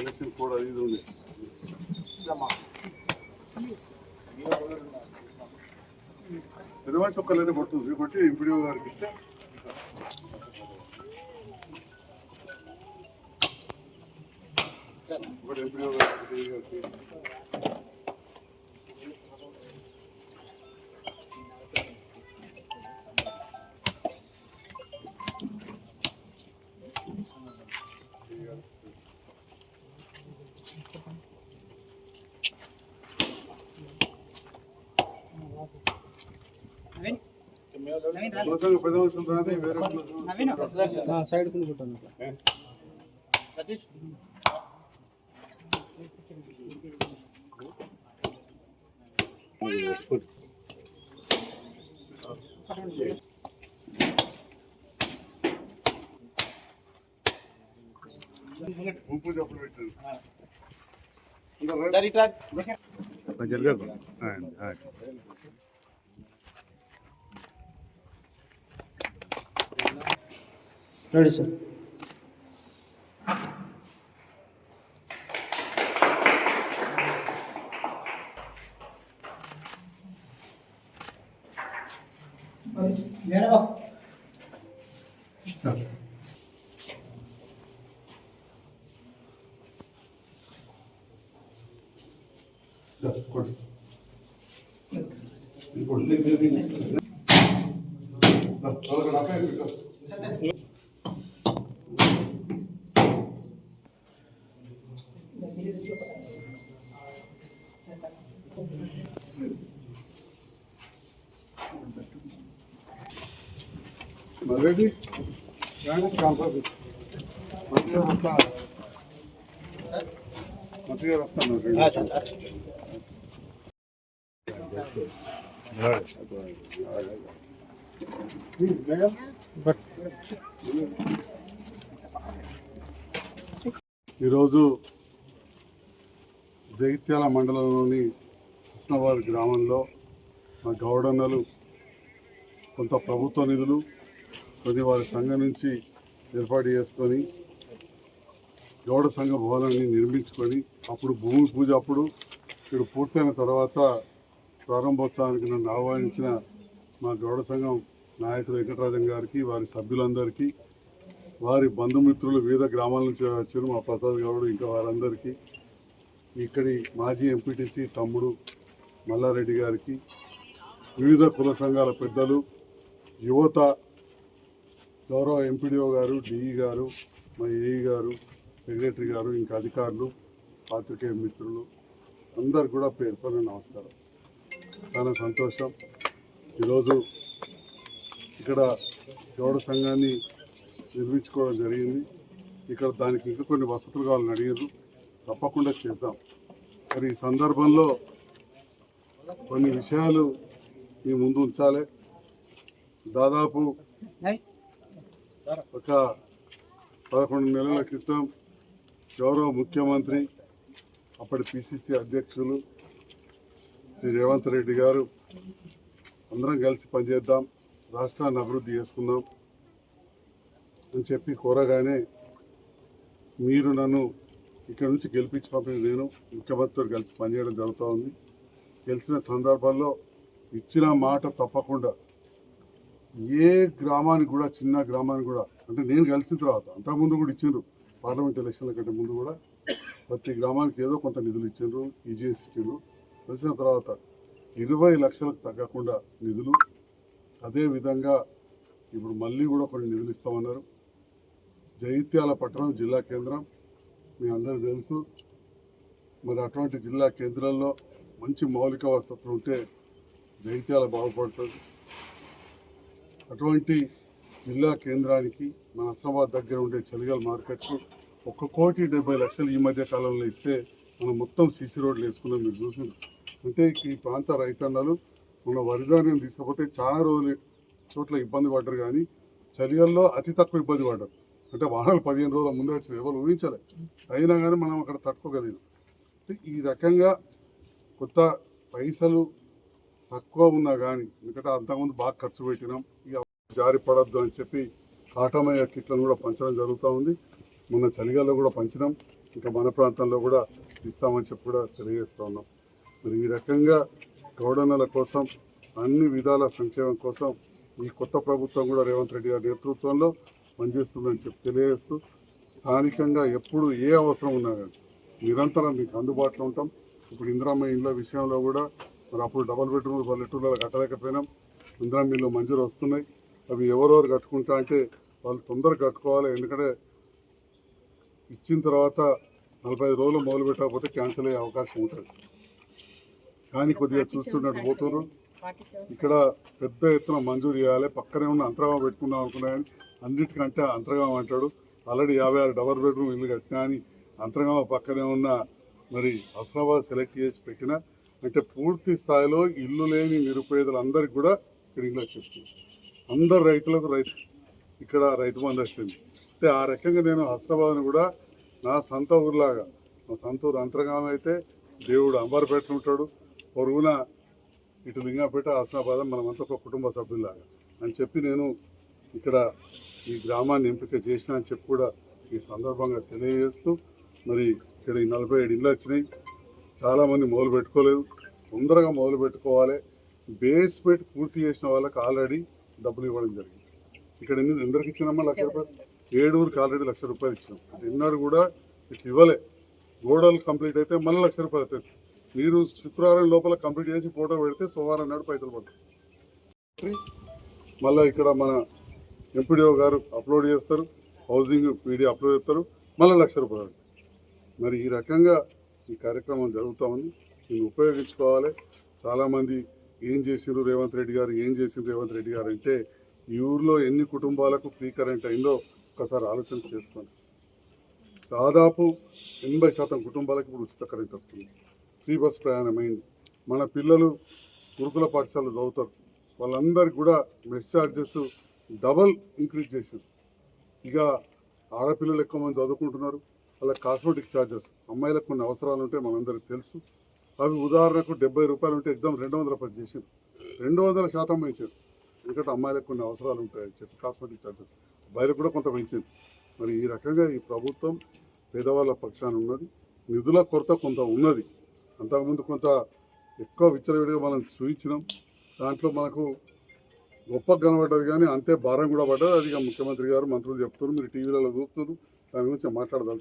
Election code అది ఇది ఉంది పెద్ద మనిషి ఒక్కరైతే కొడుతుంది కొట్టి ఎంపీడీఓ గారికి ఇస్తే వేరే కులసంఘ సైడ్ కొనుక్కుంటాను గుంపు Ready, sir. ఇంకా రా. జరగదు రెడీ సార్ దా, కొడు. ఇది కొడు. దా, త్వరగా రా, ఈరోజు జగిత్యాల మండలంలోని కృష్ణవారి గ్రామంలో మా గౌడన్నలు కొంత ప్రభుత్వ నిధులు కొద్ది వారి సంఘం నుంచి ఏర్పాటు చేసుకొని గౌడ సంఘ భవనాన్ని నిర్మించుకొని అప్పుడు భూమి పూజ అప్పుడు ఇక్కడ పూర్తయిన తర్వాత ప్రారంభోత్సవానికి నన్ను ఆహ్వానించిన మా గౌడ సంఘం నాయకులు వెంకటరాజన్ గారికి వారి సభ్యులందరికీ వారి బంధుమిత్రులు వివిధ గ్రామాల నుంచి వచ్చారు మా ప్రసాద్ గౌడ్ ఇంకా వారందరికీ ఇక్కడి మాజీ ఎంపీటీసీ తమ్ముడు మల్లారెడ్డి గారికి వివిధ కుల సంఘాల పెద్దలు యువత గౌరవ ఎంపీడీఓ గారు డిఈ గారు మా ఏఈ గారు సెక్రటరీ గారు ఇంకా అధికారులు పాత్రికేయ మిత్రులు అందరు కూడా పేరు నమస్కారం. చాలా సంతోషం. ఈరోజు ఇక్కడ గౌడ సంఘాన్ని నిర్మించుకోవడం జరిగింది. ఇక్కడ దానికి ఇంకా కొన్ని వసతులు కావాలని అడిగారు. తప్పకుండా చేద్దాం. మరి ఈ సందర్భంలో కొన్ని విషయాలు మీ ముందు ఉంచాలి. దాదాపు ఒక పదకొండు నెలల క్రితం గౌరవ ముఖ్యమంత్రి అప్పటి పిసిసి అధ్యక్షులు శ్రీ రేవంత్ రెడ్డి గారు అందరం కలిసి పనిచేద్దాం రాష్ట్రాన్ని అభివృద్ధి చేసుకుందాం అని చెప్పి కోరగానే మీరు నన్ను ఇక్కడ నుంచి గెలిపించి పంపిన నేను ముఖ్యమంత్రితో కలిసి పనిచేయడం జరుగుతూ ఉంది. గెలిచిన సందర్భాల్లో ఇచ్చిన మాట తప్పకుండా ఏ గ్రామానికి కూడా చిన్న గ్రామానికి కూడా అంటే నేను కలిసిన తర్వాత అంతకుముందు కూడా ఇచ్చిండ్రు. పార్లమెంట్ ఎలక్షన్ల కంటే ముందు కూడా ప్రతి గ్రామానికి ఏదో కొంత నిధులు ఇచ్చిండ్రు ఈజీఎస్ ఇచ్చిండ్రు. కలిసిన తర్వాత ఇరవై లక్షలకు తగ్గకుండా నిధులు. అదే విధంగా ఇప్పుడు మళ్ళీ కూడా కొన్ని నిధులు ఇస్తామన్నారు. జగిత్యాల పట్టణం జిల్లా కేంద్రం మీ అందరికీ తెలుసు. మరి అటువంటి జిల్లా కేంద్రాల్లో మంచి మౌలిక వసతులు ఉంటే జగిత్యాల బాగుపడుతుంది. అటువంటి జిల్లా కేంద్రానికి మన హస్నాబాద్ దగ్గర ఉండే చలిగల్ మార్కెట్కు ఒక కోటి డెబ్బై లక్షలు ఈ మధ్య కాలంలో ఇస్తే మనం మొత్తం సీసీ రోడ్లు వేసుకున్నాం మీరు చూసింది అంటే ఈ ప్రాంత రైతన్నలు మన వరిధాన్యం తీసుకపోతే చాలా రోజులు చోట్ల ఇబ్బంది పడ్డారు కానీ చలిగల్లో అతి తక్కువ ఇబ్బంది పడ్డారు. అంటే వాహనాలు పదిహేను రోజుల ముందే వచ్చింది. ఎవరు ఊహించలే. అయినా కానీ మనం అక్కడ తట్టుకోగలిగాం అంటే ఈ రకంగా కొత్త పైసలు తక్కువ ఉన్నా కానీ ఎందుకంటే అంతకుముందు బాగా ఖర్చు పెట్టినాం. జారి పడద్దు అని చెప్పి కాటమయ్య కిట్లను కూడా పంచడం జరుగుతూ ఉంది. మొన్న చలిగాల్లో కూడా పంచినాం. ఇంకా మన ప్రాంతంలో కూడా ఇస్తామని చెప్పి కూడా తెలియజేస్తూ ఉన్నాం. మరి ఈ రకంగా గౌడన్నల కోసం అన్ని విధాల సంక్షేమం కోసం ఈ కొత్త ప్రభుత్వం కూడా రేవంత్ రెడ్డి గారి నేతృత్వంలో పనిచేస్తుందని చెప్పి తెలియజేస్తూ స్థానికంగా ఎప్పుడు ఏ అవసరం ఉన్నా కానీ నిరంతరం మీకు అందుబాటులో ఉంటాం. ఇప్పుడు ఇందిరామ్మ ఇళ్ళ విషయంలో కూడా మరి అప్పుడు డబల్ బెడ్రూమ్లు పల్లెటూళ్ళలో కట్టలేకపోయినాం. ఇందిరామ్మ ఇళ్ళు మంజూరు వస్తున్నాయి. అవి ఎవరెవరు కట్టుకుంటా అంటే వాళ్ళు తొందరగా కట్టుకోవాలి. ఎందుకంటే ఇచ్చిన తర్వాత నలభై ఐదు రోజులు మొదలు పెట్టకపోతే క్యాన్సిల్ అయ్యే అవకాశం ఉంటుంది. కానీ కొద్దిగా చూస్తున్నట్టు పోతున్నారు ఇక్కడ పెద్ద ఎత్తున మంజూరు చేయాలి. పక్కనే ఉన్న అంతర్గామం పెట్టుకుందాం అనుకున్నా కానీ అన్నిటికంటే అంతర్గామం అంటాడు. ఆల్రెడీ యాభై ఆరు డబల్ బెడ్రూమ్ ఇల్లు కట్టినా అని అంతర్గామ పక్కనే ఉన్న మరి హస్నాబాద్ సెలెక్ట్ చేసి పెట్టిన అంటే పూర్తి స్థాయిలో ఇల్లు లేని నిరుపేదలందరికీ కూడా ఇక్కడ ఇల్లు వచ్చేస్తుంది అందరు రైతులకు రైతు ఇక్కడ రైతు బంధు వచ్చింది. అంటే ఆ రకంగా నేను హస్రాబాద్ని కూడా నా సొంత ఊరిలాగా మా సొంత ఊరు అంతర్గామం అయితే దేవుడు అంబర్పేట ఉంటాడు. పొరుగున ఇటు లింగాపేట హస్రాబాద్ మనమంతా ఒక కుటుంబ సభ్యులాగా అని చెప్పి నేను ఇక్కడ ఈ గ్రామాన్ని ఎంపిక చేసిన అని చెప్పి కూడా ఈ సందర్భంగా తెలియజేస్తూ మరి ఇక్కడ ఈ నలభై ఏడు ఇళ్ళు వచ్చినాయి. చాలామంది మొదలు పెట్టుకోలేదు. తొందరగా మొదలు పెట్టుకోవాలి. బేస్మెంట్ పూర్తి చేసిన వాళ్ళకి ఆల్రెడీ డబ్బులు ఇవ్వడం జరిగింది. ఇక్కడ ఎన్ని ఎందరికి ఇచ్చినామా లక్ష రూపాయలు? ఏడుగురికి ఆల్రెడీ లక్ష రూపాయలు ఇచ్చినాం. ఎన్నడూ కూడా ఇట్లా ఇవ్వలే. గోడలు కంప్లీట్ అయితే మళ్ళీ లక్ష రూపాయలు వచ్చేసి మీరు శుక్రవారం లోపల కంప్లీట్ చేసి ఫోటో పెడితే సోమవారం నాడు పైసలు పడతాయి. మళ్ళీ ఇక్కడ మన ఎంపీడీఓ గారు అప్లోడ్ చేస్తారు. హౌసింగ్ పీడీ అప్లోడ్ చేస్తారు. మళ్ళీ లక్ష రూపాయలు. మరి ఈ రకంగా ఈ కార్యక్రమం జరుగుతూ ఉంది. దీన్ని ఉపయోగించుకోవాలి. చాలామంది ఏం చేసిండ్రు రేవంత్ రెడ్డి గారు? ఏం చేసిండ్రు రేవంత్ రెడ్డి గారు అంటే ఈ ఊర్లో ఎన్ని కుటుంబాలకు ఫ్రీ కరెంట్ అయిందో ఒకసారి ఆలోచన చేసుకోండి. దాదాపు ఎనభై శాతం కుటుంబాలకు ఇప్పుడు ఉచిత కరెంట్ వస్తుంది. ఫ్రీ బస్ ప్రయాణం అయింది. మన పిల్లలు గురుకుల పాఠశాలలో చదువుతారు. వాళ్ళందరికీ కూడా మెస్ ఛార్జెస్ డబల్ ఇంక్రీజ్ చేశారు ఇక ఆడపిల్లలు ఎక్కువ మంది చదువుకుంటున్నారు. వాళ్ళ కాస్మెటిక్ ఛార్జెస్ అమ్మాయిలకు కొన్ని అవసరాలు ఉంటే మనందరికీ తెలుసు. అవి ఉదాహరణకు డెబ్బై రూపాయలు ఉంటే ఎగ్జామ్ రెండు వందల పది చేసారు రెండు వందల శాతం పెంచారు. ఎందుకంటే అమ్మాయిలకు కొన్ని అవసరాలు ఉంటాయని చెప్పి కాస్మెటిక్ ఛార్జెస్ బయట కూడా కొంత పెంచింది. మరి ఈ రకంగా ఈ ప్రభుత్వం పేదవాళ్ళ పక్షాన ఉన్నది. నిధుల కొరత కొంత ఉన్నది. అంతకుముందు కొంత ఎక్కువ విచ్చలవిడిగా మనం చూపించినాం దాంట్లో మనకు గొప్ప కనబడ్డది కానీ అంతే భారం కూడా పడ్డది. అది ముఖ్యమంత్రి గారు మంత్రులు చెప్తున్నారు. మీరు టీవీలలో చూస్తున్నారు. దాని గురించి మాట్లాడదాల్సి